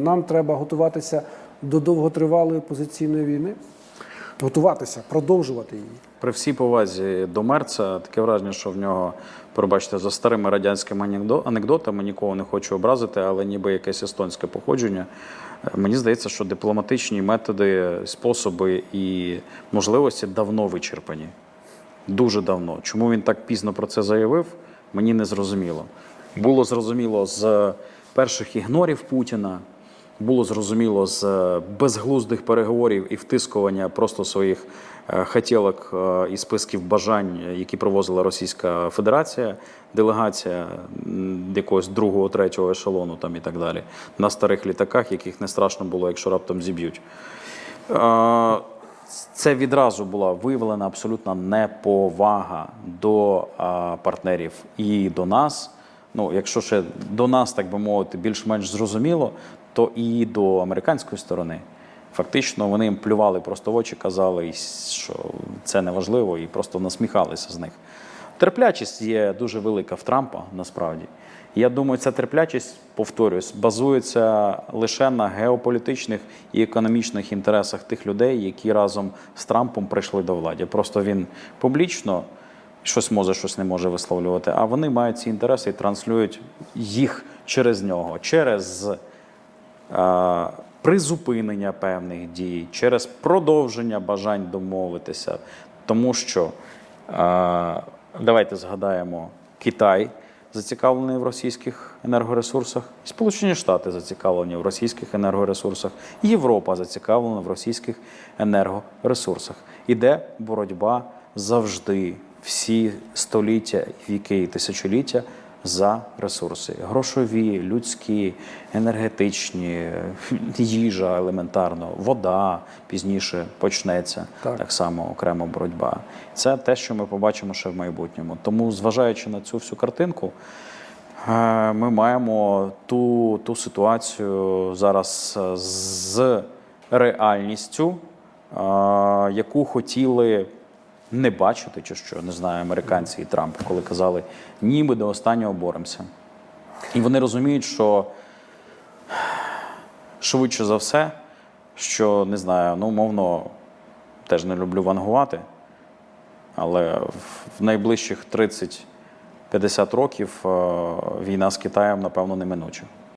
Нам треба готуватися до довготривалої позиційної війни. Готуватися, продовжувати її. При всій повазі до Мерца таке враження, що в нього, пробачте, за старими радянськими анекдо- анекдотами нікого не хочу образити, але ніби якесь естонське походження. Е, Мені здається, що дипломатичні методи, способи і можливості давно вичерпані. Дуже давно. Чому він так пізно про це заявив, мені не зрозуміло. Було зрозуміло з перших ігнорів Путіна, було зрозуміло з безглуздих переговорів і втискування просто своїх е, хотілок е, і списків бажань, які провозила Російська Федерація, делегація якогось другого, третього ешелону там і так далі, на старих літаках, яких не страшно було, якщо раптом зіб'ють. Е, Це відразу була виявлена абсолютна неповага до партнерів і до нас. Ну, якщо ще до нас, так би мовити, більш-менш зрозуміло, то і до американської сторони. Фактично, вони їм плювали просто в очі, казали, що це неважливо, і просто насміхалися з них. Терплячість є дуже велика в Трампа насправді. Я думаю, ця терплячість, повторюсь, базується лише на геополітичних і економічних інтересах тих людей, які разом з Трампом прийшли до влади. Просто він публічно щось може, щось не може висловлювати, а вони мають ці інтереси і транслюють їх через нього, через е, призупинення певних дій, через продовження бажань домовитися. Тому що е, давайте згадаємо Китай зацікавлений в російських енергоресурсах, Сполучені Штати зацікавлені в російських енергоресурсах, Європа зацікавлена в російських енергоресурсах. Іде боротьба завжди, всі століття, віки і тисячоліття за ресурси: грошові, людські, енергетичні, їжа елементарно, вода пізніше почнеться Так. так само окрема боротьба. Це те, що ми побачимо ще в майбутньому. Тому, зважаючи на цю всю картинку, е, ми маємо ту, ту ситуацію зараз е, з реальністю, е, яку хотіли не бачити, чи що не знаю, американці і Трамп, коли казали ні, ми до останнього боремося. І вони розуміють, що швидше за все, що не знаю, ну, умовно, теж не люблю вангувати, але в- в найближчих 30-50 років е, війна з Китаєм, напевно, неминуча.